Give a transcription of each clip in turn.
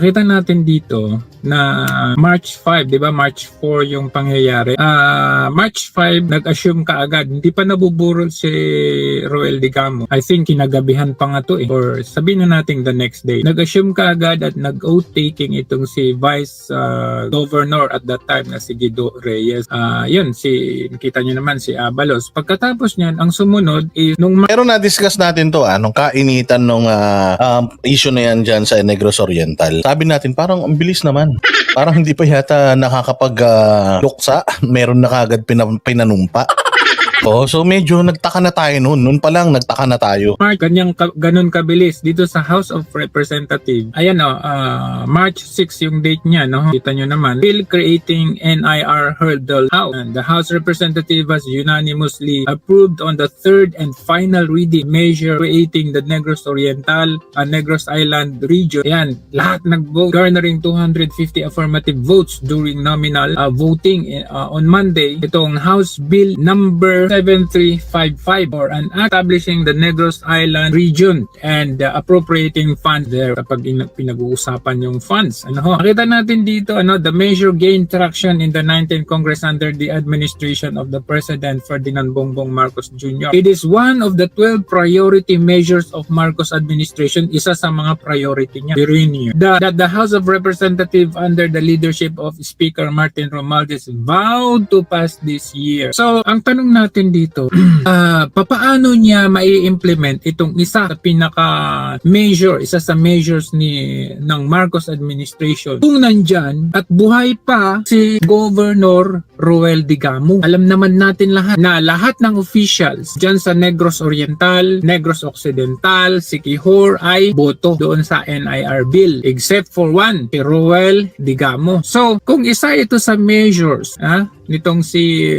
Nakita natin dito na March 5, 'di ba? March 4 yung pangyayari. Ah, March 5 nag-assume kaagad. Hindi pa nabuburol si Roel Digamo. I think kinagabihan pa nga to eh. Or sabihin na natin the next day. Nag-assume kaagad at nag-oath taking itong si Vice ah, Governor at that time na si Guido Reyes. Ah, yun si nakita niyo naman si Abalos. Pagkatapos niyan, ang sumunod is nung Pero na-discuss natin to, anong kainitan nung ah, um, issue na yan dyan sa Negros Oriental. Sabi natin, parang ang bilis naman. Parang hindi pa yata nakakapag-luksa. Meron na kagad pina- Oh, so medyo nagtaka na tayo noon. Noon pa lang nagtaka na tayo. March, ganyang ka, ganun kabilis dito sa House of Representatives. Ayan o, ah, March 6 yung date niya, no? Kita nyo naman. Bill creating NIR hurdle House. And the House Representative has unanimously approved on the third and final reading measure creating the Negros Oriental and Negros Island region. Ayan, lahat nag-vote, garnering 250 affirmative votes during nominal ah, voting ah, on Monday. Itong House Bill number 7355 or an act establishing the Negros Island region and uh, appropriating funds there kapag in- pinag-uusapan yung funds. Ano ho? Nakita natin dito ano the measure gained traction in the 19th Congress under the administration of the President Ferdinand Bongbong Marcos Jr. It is one of the 12 priority measures of Marcos administration. Isa sa mga priority niya. Biruin niyo. The, that the House of Representatives under the leadership of Speaker Martin Romualdez vowed to pass this year. So, ang tanong natin dito, ah papaano niya mai-implement itong isa sa pinaka measure, isa sa measures ni ng Marcos administration? Kung nandyan at buhay pa si Governor Roel Digamo. Alam naman natin lahat na lahat ng officials dyan sa Negros Oriental, Negros Occidental, Siquijor ay boto doon sa NIR bill except for one, si Roel Digamo. So, kung isa ito sa measures, ah, nitong si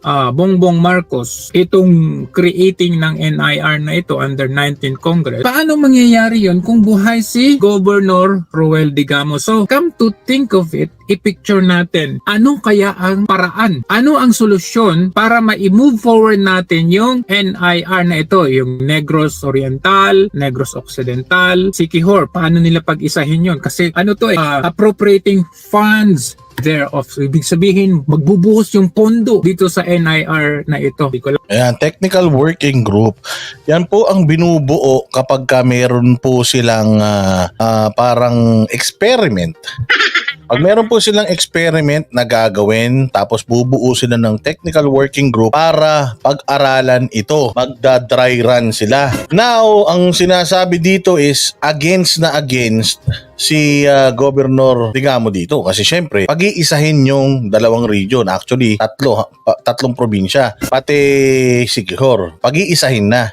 ah, Bongbong Marcos itong creating ng NIR na ito under 19th Congress paano mangyayari yon kung buhay si Governor Roel Digamo so come to think of it i-picture natin ano kaya ang paraan ano ang solusyon para ma-move forward natin yung NIR na ito yung Negros Oriental Negros Occidental Siquijor paano nila pag-isahin yon kasi ano to eh ah, appropriating funds thereof. So, ibig sabihin, magbubuhos yung pondo dito sa NIR na ito. Ayan, technical working group. Yan po ang binubuo kapag ka meron po silang ah, ah, parang experiment. Pag meron po silang experiment na gagawin, tapos bubuo sila ng technical working group para pag-aralan ito. Magda-dry run sila. Now, ang sinasabi dito is against na against si ah, Governor Digamo dito. Kasi syempre, pag-iisahin yung dalawang region. Actually, tatlo, tatlong probinsya. Pati Siquijor. Pag-iisahin na.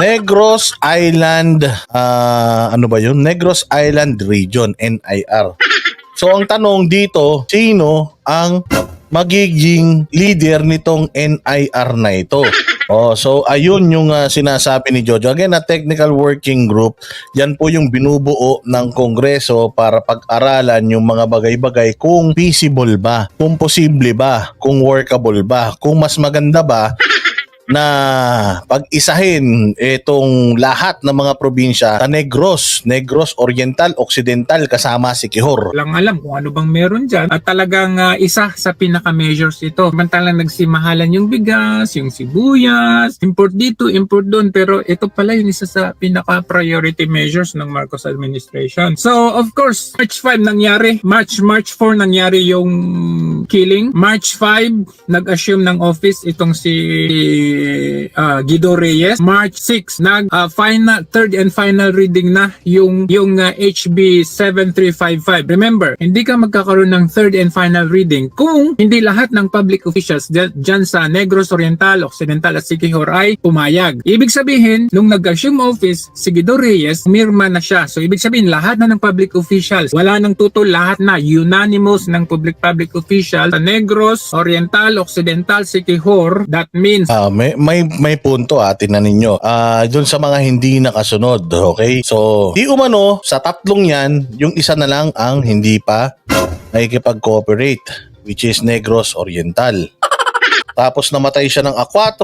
Negros Island, ah, ano ba yun? Negros Island Region, NIR. So ang tanong dito, sino ang magiging leader nitong NIR na ito? Oh, so ayun yung ah, sinasabi ni Jojo. Again, na technical working group, yan po yung binubuo ng Kongreso para pag-aralan yung mga bagay-bagay kung feasible ba, kung posible ba, kung workable ba, kung mas maganda ba na pag-isahin itong lahat ng mga probinsya sa Negros, Negros Oriental, Occidental kasama si Quijor. lang alam kung ano bang meron dyan. At talagang ah, isa sa pinaka-measures ito. Samantalang nagsimahalan yung bigas, yung sibuyas, import dito, import doon. Pero ito pala yung isa sa pinaka-priority measures ng Marcos administration. So, of course, March 5 nangyari. March, March 4 nangyari yung killing. March 5, nag-assume ng office itong si ah, Guido Reyes. March 6, nag ah, final third and final reading na yung yung ah, HB 7355. Remember, hindi ka magkakaroon ng third and final reading kung hindi lahat ng public officials dyan, sa Negros Oriental, Occidental at Siquijor ay pumayag. Ibig sabihin, nung nag-assume office si Guido Reyes, umirma na siya. So ibig sabihin, lahat na ng public officials, wala nang tutol, lahat na unanimous ng public public officials sa Negros, Oriental, Occidental, Siquijor. That means Ah, may, may, may punto ha, tinan ninyo. Ah, dun sa mga hindi nakasunod, okay? So, di umano, sa tatlong yan, yung isa na lang ang hindi pa nakikipag-cooperate, which is Negros Oriental. Tapos namatay siya ng A4,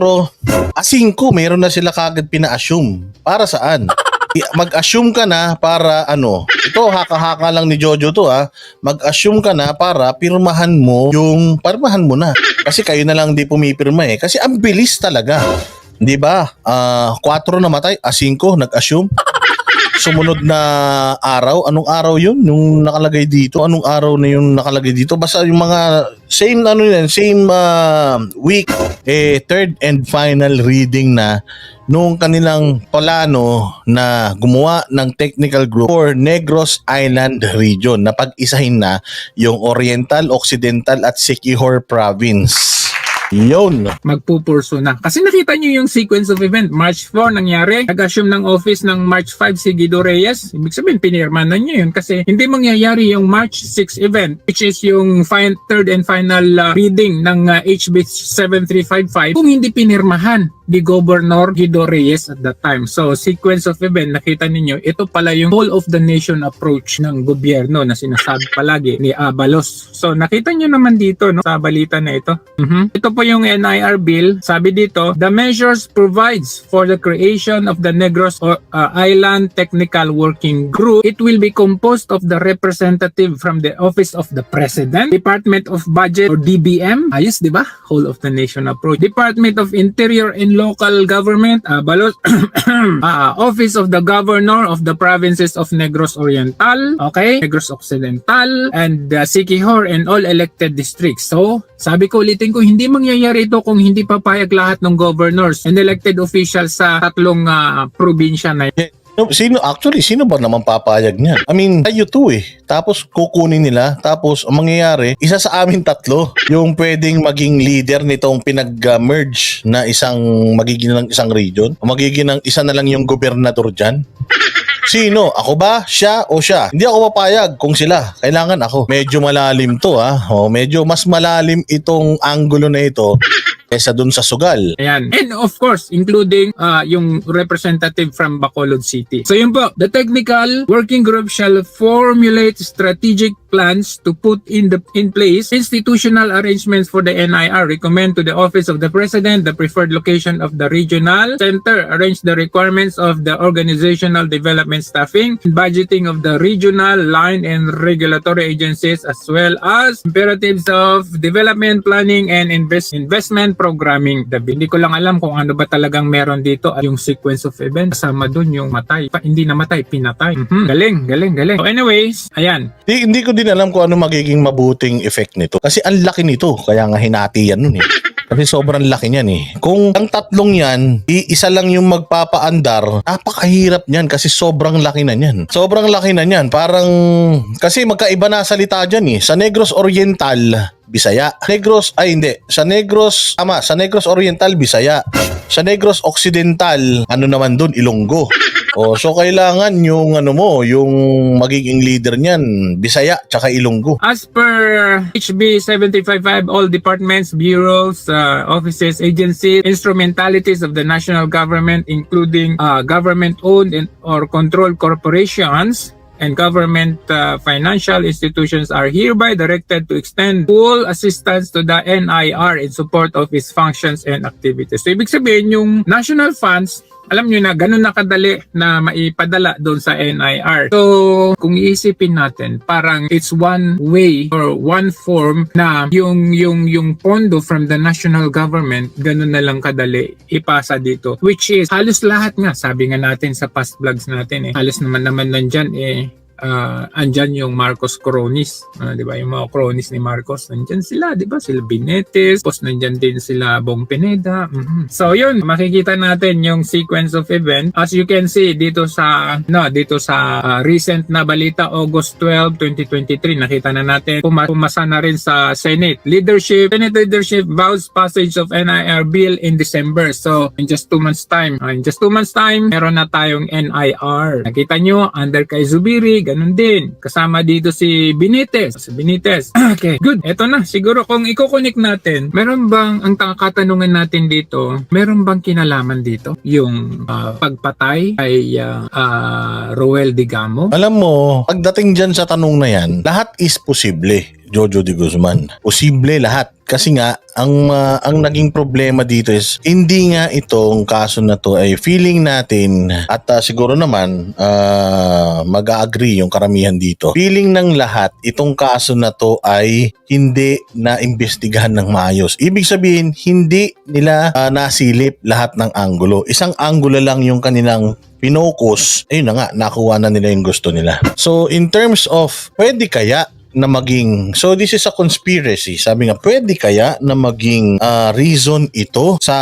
A5, meron na sila kagad pina-assume. Para saan? Mag-assume ka na para ano, ito haka-haka lang ni Jojo to ha. Mag-assume ka na para pirmahan mo yung pirmahan mo na. Kasi kayo na lang di pumipirma eh. Kasi ang bilis talaga. 'Di ba? Ah, 4 namatay, ah 5 nag-assume. Sumunod na araw, anong araw 'yun? Nung nakalagay dito, anong araw na yung nakalagay dito? Basta yung mga same ano yan, same ah, week eh third and final reading na nung kanilang plano na gumawa ng technical group for Negros Island region na pag-isahin na yung Oriental, Occidental at Siquijor province. Yun. magpupurso na. Kasi nakita nyo yung sequence of event. March 4 nangyari. Nag-assume ng office ng March 5 si Guido Reyes. Ibig sabihin, pinirma na niya yun. Kasi hindi mangyayari yung March 6 event, which is yung third and final uh, reading ng uh, HB 7355 kung hindi pinirmahan ni Governor Guido Reyes at that time. So, sequence of event, nakita ninyo, ito pala yung whole of the nation approach ng gobyerno na sinasabi palagi ni Abalos. So, nakita nyo naman dito no, sa balita na ito. Mhm. Ito po yung NIR bill. Sabi dito, the measures provides for the creation of the Negros or, uh, Island Technical Working Group. It will be composed of the representative from the Office of the President, Department of Budget or DBM. Ayos, di ba? Whole of the nation approach. Department of Interior and Local Government, ah, balot, ah, Office of the Governor of the Provinces of Negros Oriental, okay? Negros Occidental, and uh, Siquijor and all elected districts. So, sabi ko ulitin ko, hindi mangyayari ito kung hindi papayag lahat ng governors and elected officials sa tatlong ah, probinsya na yun. No, Sino, actually, sino ba naman papayag niyan? I mean, tayo to eh. Tapos kukunin nila. Tapos ang mangyayari, isa sa amin tatlo yung pwedeng maging leader nitong pinag-merge na isang magiging ng isang region. O magiging ng isa na lang yung gobernador dyan. Sino? Ako ba? Siya o siya? Hindi ako papayag kung sila. Kailangan ako. Medyo malalim to ha. O, medyo mas malalim itong angulo na ito kesa dun sa sugal. Ayan. And of course, including uh, yung representative from Bacolod City. So yun po, the technical working group shall formulate strategic plans to put in the in place institutional arrangements for the NIR. Recommend to the Office of the President the preferred location of the regional center. Arrange the requirements of the organizational development staffing, budgeting of the regional line and regulatory agencies as well as imperatives of development planning and invest investment programming. The hindi ko lang alam kung ano ba talagang meron dito at yung sequence of events kasama dun yung matay. Pa, hindi namatay, pinatay. Mhm. Galing, galing, galing. So anyways, ayan. Di, hindi ko din alam kung ano magiging mabuting effect nito. Kasi ang laki nito. Kaya nga hinati yan nun eh. Kasi sobrang laki niyan eh. Kung ang tatlong yan, iisa lang yung magpapaandar, napakahirap niyan kasi sobrang laki na niyan. Sobrang laki na niyan. Parang, kasi magkaiba na salita dyan eh. Sa Negros Oriental, Bisaya. Negros, ay hindi. Sa Negros, ama, sa Negros Oriental, Bisaya. Sa Negros Occidental, ano naman dun, Ilonggo. O, so kailangan yung ano mo, yung magiging leader niyan, Bisaya tsaka Ilonggo. As per HB 755, all departments, bureaus, uh, offices, agencies, instrumentalities of the national government, including uh, government-owned and or controlled corporations, and government uh, financial institutions are hereby directed to extend full assistance to the NIR in support of its functions and activities. So, ibig sabihin, yung national funds, alam nyo na, ganun na kadali na maipadala doon sa NIR. So, kung iisipin natin, parang it's one way or one form na yung, yung, yung pondo from the national government, ganun na lang kadali ipasa dito. Which is, halos lahat nga, sabi nga natin sa past vlogs natin eh, halos naman naman nandyan eh, uh, andyan yung Marcos Coronis, ah, 'di ba? Yung mga Coronis ni Marcos, nandyan sila, 'di ba? Sila Binetes, tapos nandyan din sila Bong Pineda. Mhm. So, yun, makikita natin yung sequence of event. As you can see dito sa no, dito sa ah, recent na balita August 12, 2023, nakita na natin puma- pumasa na rin sa Senate leadership. Senate leadership vows passage of NIR bill in December. So, in just two months time, ah, in just two months time, meron na tayong NIR. Nakita nyo, under kay Zubiri, ganun din. Kasama dito si Benitez. Si Benitez. okay, good. Eto na. Siguro kung i-connect natin, meron bang, ang katanungan natin dito, meron bang kinalaman dito? Yung ah, pagpatay kay ah, ah, Roel Digamo? Alam mo, pagdating dyan sa tanong na yan, lahat is posible. Jojo de Guzman. Posible lahat. Kasi nga ang ah, ang naging problema dito is hindi nga itong kaso na to ay feeling natin at ah, siguro naman ah, mag-agree yung karamihan dito. Feeling ng lahat itong kaso na to ay hindi na imbestigahan ng maayos. Ibig sabihin hindi nila ah, nasilip lahat ng anggulo. Isang anggulo lang yung kanilang pinokus, ayun na nga, nakuha na nila yung gusto nila. So, in terms of, pwede kaya na maging so this is a conspiracy. Sabi nga pwede kaya na maging ah, reason ito sa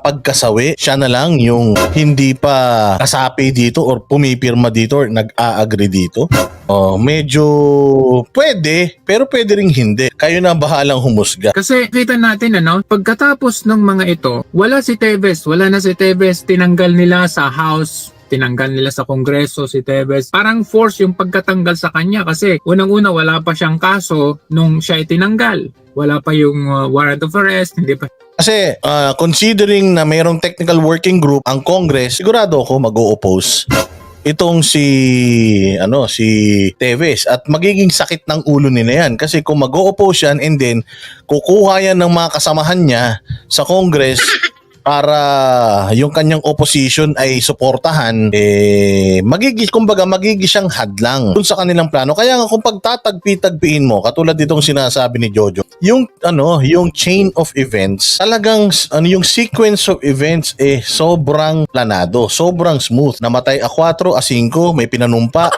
pagkasawi? Siya na lang yung hindi pa kasapi dito or pumipirma dito or nag-a-agree dito. Oh medyo pwede pero pwede ring hindi. Kayo na bahalang humusga. Kasi kita natin ano, pagkatapos ng mga ito, wala si Tevez, wala na si Tevez, tinanggal nila sa House, tinanggal nila sa Kongreso si Tevez. Parang force yung pagkatanggal sa kanya kasi unang-una wala pa siyang kaso nung siya itinanggal. Wala pa yung uh, warrant of arrest, hindi pa Kasi ah, considering na mayroong technical working group ang Congress, sigurado ako mag-o-oppose itong si ano si Teves at magiging sakit ng ulo nila yan kasi kung mag-o-oppose yan and then kukuha yan ng mga kasamahan niya sa Congress para yung kanyang opposition ay suportahan eh magiging kumbaga magiging siyang hadlang dun sa kanilang plano. Kaya nga kung pagtatagpi-tagpiin mo katulad ditong sinasabi ni Jojo yung ano yung chain of events talagang ano yung sequence of events eh sobrang planado sobrang smooth. Namatay a 4 a 5 may pinanumpa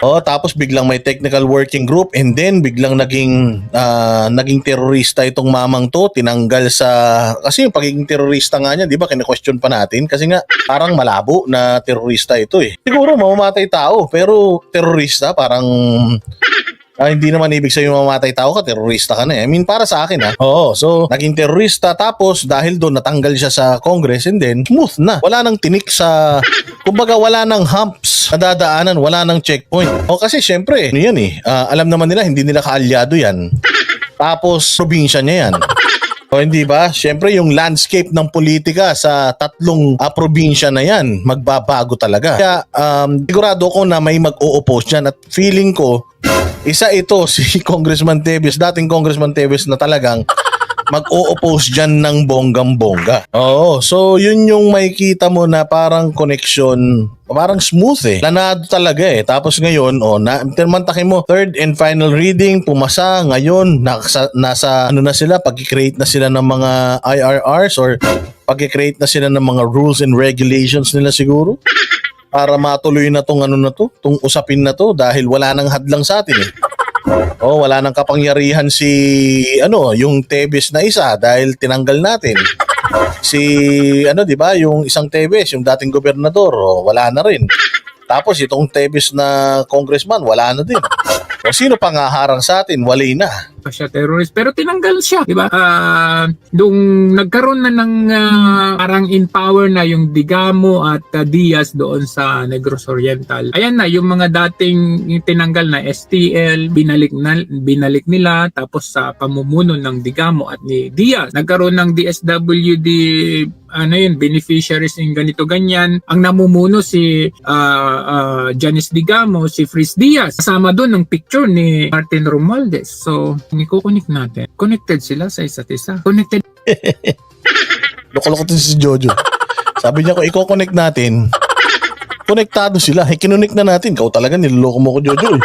Oh, tapos biglang may technical working group and then biglang naging ah, naging terorista itong mamang to, tinanggal sa kasi yung pagiging terorista nga niya, 'di ba? Kine-question pa natin kasi nga parang malabo na terorista ito eh. Siguro mamamatay tao, pero terorista parang Ah, hindi naman ibig sabihin mamamatay tao ka, terorista ka na eh. I mean, para sa akin ah. Oo, so naging terorista tapos dahil doon natanggal siya sa Congress and then smooth na. Wala nang tinik sa, kumbaga wala nang humps na dadaanan, wala nang checkpoint. O kasi syempre, ano yan eh, ah, alam naman nila, hindi nila kaalyado yan. Tapos, probinsya niya yan. O hindi ba? Siyempre yung landscape ng politika sa tatlong ah, probinsya na yan, magbabago talaga. Kaya um, sigurado ko na may mag-o-oppose dyan at feeling ko, isa ito si Congressman Teves, dating Congressman Teves na talagang mag-o-oppose dyan ng bonggang-bongga. Oo, so yun yung makikita mo na parang connection, parang smooth eh. Lanado talaga eh. Tapos ngayon, oh, na, mantakin mo, third and final reading, pumasa, ngayon, nasa, nasa ano na sila, pag-create na sila ng mga IRRs or pag-create na sila ng mga rules and regulations nila siguro para matuloy na tong ano na to, tong usapin na to dahil wala nang hadlang sa atin eh. Oh, wala nang kapangyarihan si ano, yung Tebes na isa dahil tinanggal natin. Si ano, 'di ba, yung isang Tebes, yung dating gobernador, oh, wala na rin. Tapos itong Tebes na congressman, wala na din. O sino pang haharang sa atin? Wali na. Pa siya terrorist pero tinanggal siya di ba Ah, nung nagkaroon na ng ah, parang in power na yung Digamo at ah, Diaz doon sa Negros Oriental ayan na yung mga dating tinanggal na STL binalik na binalik nila tapos sa pamumuno ng Digamo at ni Diaz nagkaroon ng DSWD ano yun, beneficiaries ng ganito ganyan. Ang namumuno si ah, ah, Janice Digamo, si Fris Diaz. Kasama doon ng picture ni Martin Romualdez. So, i-connect natin. Connected sila sa isa't isa. Connected Loko-loko to si Jojo. Sabi niya ko, i-connect natin. Konektado sila. Eh, kinunik na natin. Kau talaga, niloloko mo ko, Jojo. eh.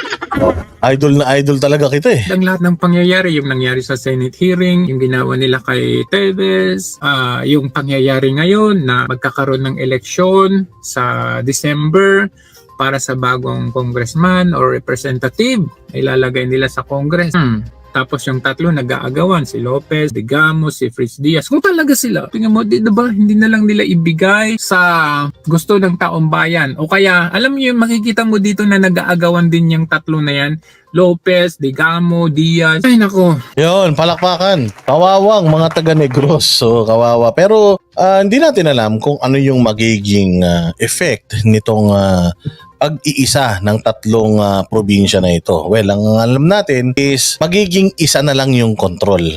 Idol na idol talaga kita eh. ang lahat ng pangyayari, yung nangyari sa Senate hearing, yung ginawa nila kay Tevez, ah, yung pangyayari ngayon na magkakaroon ng eleksyon sa December para sa bagong congressman or representative, ilalagay nila sa Congress. Hmm. Tapos yung tatlo nag-aagawan, si Lopez, Digamo, si Fritz Diaz. Kung talaga sila, tingnan mo, di, diba, hindi na lang nila ibigay sa gusto ng taong bayan. O kaya, alam niyo yung makikita mo dito na nag-aagawan din yung tatlo na yan. Lopez, Digamo, Diaz. Ay nako, Yun, palakpakan. Kawawang mga taga Negros. So, kawawa. Pero, ah, hindi natin alam kung ano yung magiging ah, effect nitong ah, pag-iisa ng tatlong ah, probinsya na ito. Well, ang alam natin is magiging isa na lang yung control.